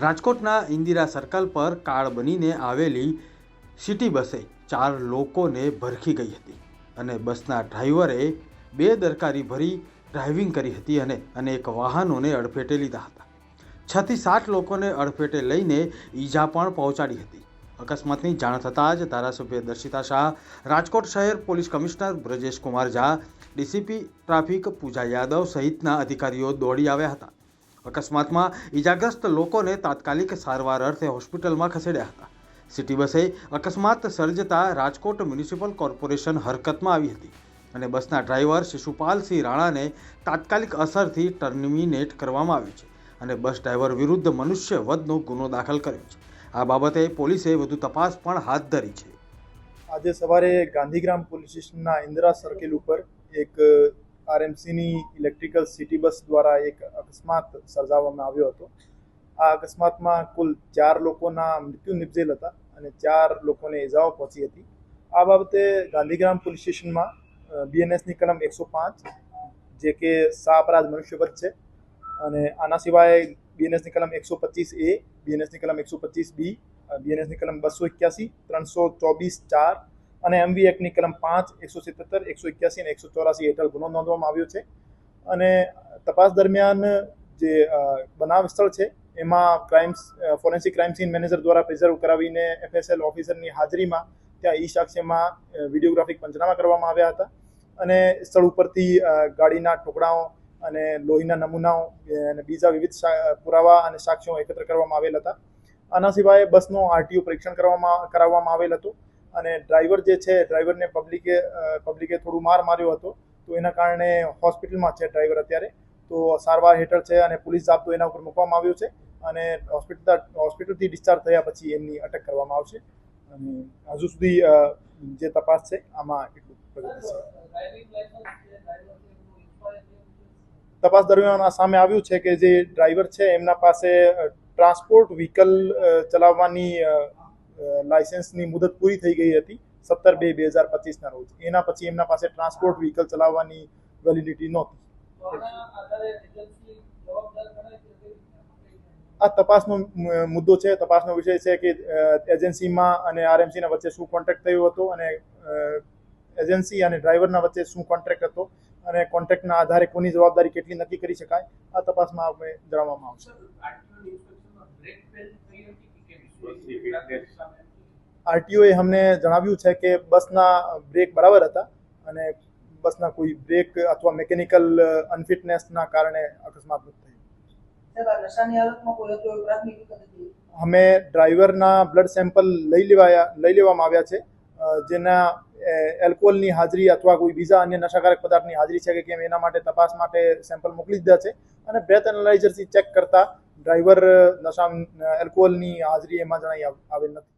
રાજકોટના ઇન્દિરા સર્કલ પર કાળ બનીને આવેલી સિટી બસે ચાર લોકોને ભરખી ગઈ હતી અને બસના ડ્રાઈવરે બે દરકારી ભરી ડ્રાઇવિંગ કરી હતી અને અનેક વાહનોને અડફેટે લીધા હતા. છથી સાત લોકોને અડફેટે લઈને ઈજા પણ પહોંચાડી હતી. અકસ્માતની જાણ થતાં જ ધારાસભ્ય દર્શિતા શાહ, રાજકોટ શહેર police commissioner Brajesh Kumar Jha, DCP traffic Pooja Yadav સહિતના અધિકારીઓ દોડી આવ્યા હતા. અકસ્માતમાં ઈજાગ્રસ્ત લોકોને તાત્કાલિક સારવાર અર્થે હોસ્પિટલમાં ખસેડ્યા હતા. સિટી બસે અકસ્માત સર્જતા રાજકોટ મ્યુનિસિપલ કોર્પોરેશન હરકતમાં આવી હતી અને બસના ડ્રાઈવર શિશુપાલસિંહ રાણાને તાત્કાલિક અસરથી ટર્મિનેટ કરવામાં આવ્યું છે અને બસ ડ્રાઈવર વિરુદ્ધ મનુષ્ય વધનો ગુનો દાખલ કર્યો છે. આ બાબતે પોલીસે વધુ તપાસ પણ હાથ ધરી છે. આજે સવારે ગાંધીગ્રામ પોલીસ સ્ટેશનના ઇન્દિરા સર્કલ ઉપર એક આરએમસીની ઇલેક્ટ્રિકલ સિટી બસ દ્વારા એક અકસ્માત સર્જાવવામાં આવ્યો હતો. આ અકસ્માતમાં કુલ ચાર લોકોના મૃત્યુ નિપજેલ હતા અને ચાર લોકોને ઇજાઓ પહોંચી હતી. આ બાબતે ગાંધીગ્રામ પોલીસ સ્ટેશનમાં બીએનએસની કલમ એકસો પાંચ, જે કે સા અપરાધ મનુષ્યવધ છે, અને આના સિવાય બીએનએસની કલમ એકસો પચીસ એ બીએનએસની કલમ એકસો પચીસ બી બીએનએસની કલમ બસો એક્યાસી, ત્રણસો ચોવીસ ચાર અને એમવી એક્ટની કલમ પાંચ, એકસો સિત્તેર, એકસો એક્યાસી અને એકસો ચોરાસી હેઠળ ગુનો નોંધવામાં આવ્યો છે. અને તપાસ દરમિયાન જે બનાવ સ્થળ છે, એમાં crimes forensic crime scene manager દ્વારા પ્રિઝર્વ કરાવીને એફએસએલ ઓફિસરની હાજરીમાં ત્યાં ઈ સાક્ષ્યમાં વિડીયોગ્રાફિક પંચનામા કરવામાં આવ્યા હતા. અને સ્થળ ઉપરથી ગાડીના ટુકડાઓ અને લોહીના નમૂનાઓ અને બીજા વિવિધ પુરાવા અને સાક્ષ્યો એકત્ર કરવામાં આવેલ હતા. આના સિવાય બસનો આરટીઓ પરીક્ષણ કરવામાં, કરાવવામાં આવેલ હતું. અને ડ્રાઈવર જે છે, ડ્રાઈવરને પબ્લિકે પબ્લિકે થોડું માર માર્યો હતો, તો એના કારણે હોસ્પિટલમાં છે ડ્રાઈવર અત્યારે. તો સારવાર હેઠળ છે અને પોલીસ જાપ્તો એના ઉપર મૂકવામાં આવ્યો છે અને હોસ્પિટલ હોસ્પિટલથી ડિસ્ચાર્જ થયા પછી એમની અટક કરવામાં આવશે. અને હજુ સુધી જે તપાસ છે, આમાં એટલું પ્રગતિ છે. તપાસ દરમિયાન આ સામે આવ્યું છે કે જે ડ્રાઈવર છે, એમના પાસે ટ્રાન્સપોર્ટ વ્હીકલ ચલાવવાની લાયસન્સની મુદત પૂરી થઈ ગઈ હતી સત્તર બે બે હજાર પચીસના રોજ. એના પછી એમના પાસે ટ્રાન્સપોર્ટ વ્હીકલ ચલાવવાની વેલિડિટી નહોતી. આ તપાસનો મુદ્દો છે, તપાસનો વિષય છે કે એજન્સીમાં અને આરએમસીના વચ્ચે શું કોન્ટ્રાક્ટ થયો હતો અને એજન્સી અને ડ્રાઈવરના વચ્ચે શું કોન્ટ્રાક્ટ હતો અને કોન્ટ્રાક્ટના આધારે કોની જવાબદારી કેટલી નક્કી કરી શકાય, આ તપાસમાં આપણે જણાવવામાં આવશે. આરટીઓએ અમને જણાવ્યું છે કે બસના બ્રેક બરાબર હતા અને બસના કોઈ બ્રેક અથવા મિકેનિકલ અનફિટનેસના કારણે અકસ્માત થયું અમે ડ્રાઈવરના બ્લડ સેમ્પલ લઈ લેવાયા લઈ લેવામાં આવ્યા છે. જેના એ, એલ્કોહોલની હાજરી અથવા કોઈ બીજા અન્ય નશાકારક પદાર્થની હાજરી છે કે કેમ એના માટે તપાસ માટે સેમ્પલ મોકલી દીધા છે. અને બ્રેથ એનાલાઇઝરથી ચેક કરતા ડ્રાઈવર નશા એલ્કોહોલની હાજરી એમાં જણાઈ આવ- આવેલ નથી.